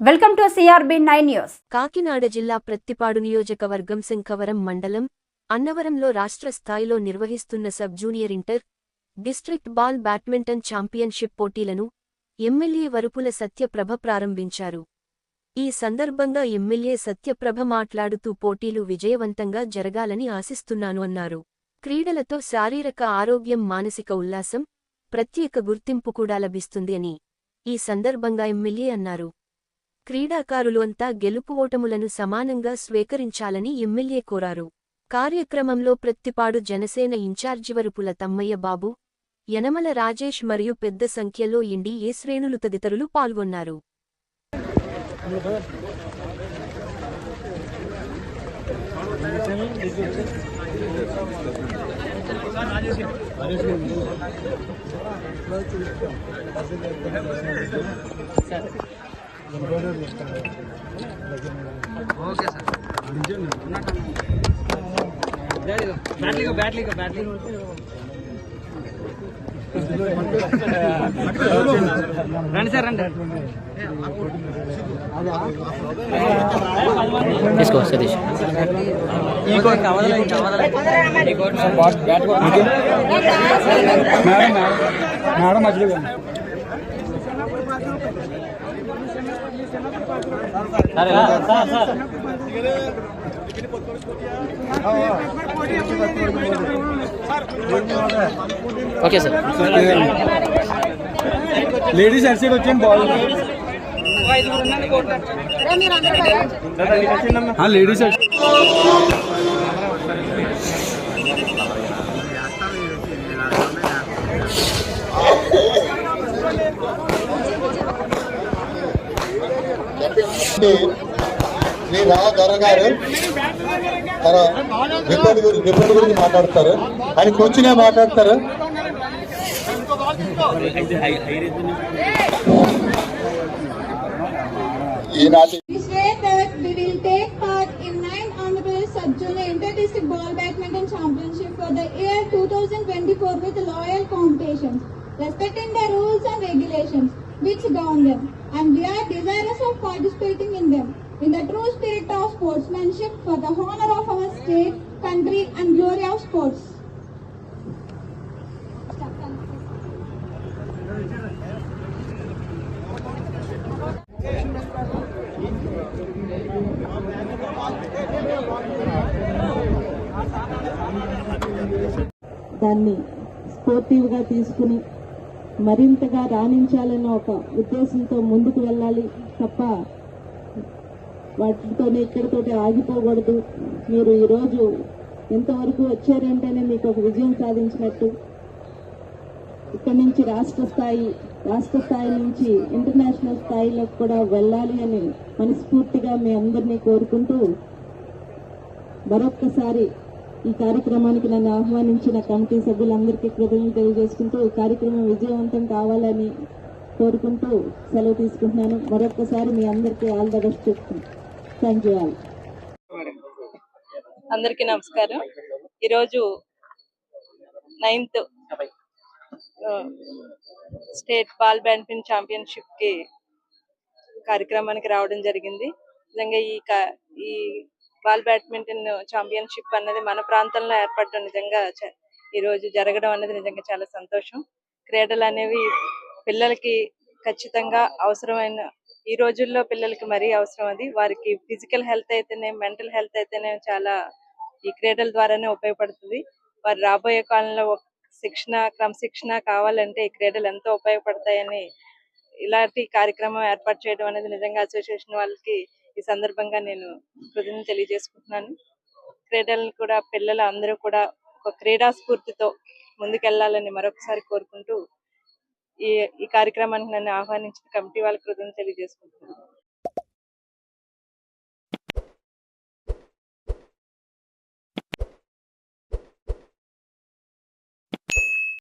Welcome to CRB nine news. Kakinada జిల్లా ప్రత్తిపాడు నియోజకవర్గం శంఖవరం మండలం అన్నవరంలో రాష్ట్ర స్థాయిలో నిర్వహిస్తున్న sub junior inter district ball badminton championship పోటీలను ఎమ్మెల్యే వరుపుల సత్యప్రభ ప్రారంభించారు. ఈ సందర్భంగా ఎమ్మెల్యే సత్యప్రభ మాట్లాడుతూ పోటీలు విజయవంతంగా జరగాలని ఆశిస్తున్నాను అన్నారు. క్రీడలతో శారీరక ఆరోగ్యం మానసిక ఉల్లాసం ప్రత్యేక గుర్తింపు కూడా లభిస్తుంది అని ఈ సందర్భంగా ఎమ్మెల్యే అన్నారు. క్రీడాకారులు అంతా గెలుపు ఓటములను సమానంగా స్వీకరించాలని ఎమ్మెల్యే కోరారు. కార్యక్రమంలో ప్రత్తిపాడు జనసేన ఇన్ఛార్జివరుపుల తమ్మయ్య బాబు యనమల రాజేష్ మరియు పెద్ద సంఖ్యలో ఇండి ఏ శ్రేణులు తదితరులు పాల్గొన్నారు. బ్యాట్లీగా బ్యాట్లీగా బ్యాట్లీ రండి సార్. రండి తీసుకో సతీష్ ఇంకో ఇంకా వదల ఇంకా వదల బ్యాట్ మేడం మేడం మధ్యలో సరే sir sir okay sir ladies అటు సైడ్ వచ్చాను బాల్ లేడీస్ శ్రీ రా గారు తన విపత్తు గురించి విపత్తు గురించి మాట్లాడతారు ఆయన కూర్చునే మాట్లాడతారు ఈనాటి that we will take part in nine honorable sub-junior inter-district ball badminton championship for the year 2024 with loyal competitions, respecting the rules and regulations which govern them, and we are desirous of participating in them in the true spirit of sportsmanship for the honor of our state, country, and glory of sports. దాన్ని స్పోర్టివ్గా తీసుకుని మరింతగా రాణించాలన్న ఒక ఉద్దేశంతో ముందుకు వెళ్ళాలి తప్ప వాటితోనే ఇక్కడితోటి ఆగిపోకూడదు. మీరు ఈరోజు ఎంతవరకు వచ్చారంటేనే మీకు ఒక విజయం సాధించినట్టు. ఇక్కడి నుంచి రాష్ట్ర స్థాయి రాష్ట్ర స్థాయి నుంచి ఇంటర్నేషనల్ స్థాయిలోకి కూడా వెళ్ళాలి అని మనస్ఫూర్తిగా మీ అందరినీ కోరుకుంటూ మరొక్కసారి ఈ కార్యక్రమానికి నన్ను ఆహ్వానించిన కమిటీ సభ్యులందరికీ కృతజ్ఞతలు తెలియజేసుకుంటూ కార్యక్రమం విజయవంతం కావాలని కోరుకుంటూ సెలవు తీసుకుంటున్నాను. మరొక్కసారి మీ అందరికీ ఆల్ ద బెస్ట్ చెప్తున్నాను. థ్యాంక్ అందరికీ నమస్కారం. ఈరోజు నైన్త్ స్టేట్ బాల్ బ్యాడ్మింటన్ ఛాంపియన్షిప్కి కార్యక్రమానికి రావడం జరిగింది. నిజంగా ఈ ఈ బాల్ బ్యాడ్మింటన్ ఛాంపియన్షిప్ అన్నది మన ప్రాంతంలో ఏర్పడడం నిజంగా ఈ రోజు జరగడం అనేది నిజంగా చాలా సంతోషం. క్రీడలు అనేవి పిల్లలకి ఖచ్చితంగా అవసరమైన ఈ రోజుల్లో పిల్లలకి మరీ అవసరం అది. వారికి ఫిజికల్ హెల్త్ అయితేనే మెంటల్ హెల్త్ అయితేనే చాలా ఈ క్రీడల ద్వారానే ఉపయోగపడుతుంది. వారు రాబోయే కాలంలో ఒక శిక్షణ క్రమశిక్షణ కావాలంటే ఈ క్రీడలు ఎంతో ఉపయోగపడతాయని ఇలాంటి కార్యక్రమం ఏర్పాటు చేయడం అనేది నిజంగా అసోసియేషన్ వాళ్ళకి ఈ సందర్భంగా నేను కృతజ్ఞత తెలియజేసుకుంటున్నాను. క్రీడలను కూడా పిల్లలు అందరూ కూడా ఒక క్రీడా స్ఫూర్తితో ముందుకెళ్ళాలని మరొకసారి కోరుకుంటూ ఈ ఈ కార్యక్రమానికి నన్ను ఆహ్వానించిన కమిటీ వాళ్ళకి కృతజ్ఞతలు తెలియజేసుకుంటున్నాను.